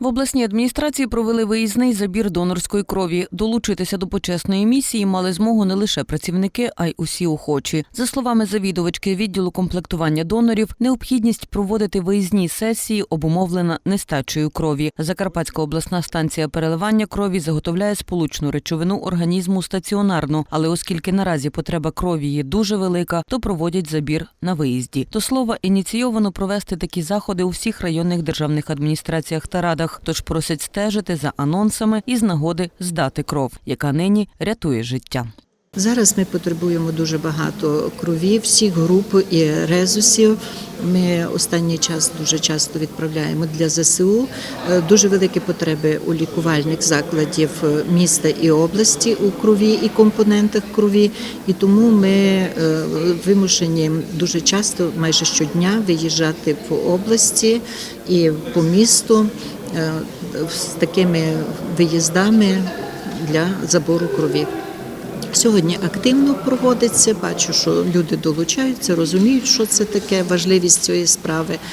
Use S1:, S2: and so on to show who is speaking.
S1: В обласній адміністрації провели виїзний забір донорської крові. Долучитися до почесної місії мали змогу не лише працівники, а й усі охочі. За словами завідувачки відділу комплектування донорів, необхідність проводити виїзні сесії обумовлена нестачею крові. Закарпатська обласна станція переливання крові заготовляє сполучну речовину організму стаціонарно, але оскільки наразі потреба крові є дуже велика, то проводять забір на виїзді. До слова, ініційовано провести такі заходи у всіх районних державних адміністраціях та радах, тож просять стежити за анонсами із нагоди здати кров, яка нині рятує життя.
S2: Зараз ми потребуємо дуже багато крові, всіх груп і резусів. Ми останній час дуже часто відправляємо для ЗСУ. Е, Дуже великі потреби у лікувальних закладів е, міста і області у крові і компонентах крові. І тому ми е, вимушені дуже часто, майже щодня, виїжджати в області і по місту з такими виїздами для забору крові. Сьогодні активно проводиться. Бачу, що люди долучаються, розуміють, що це таке важливість цієї справи.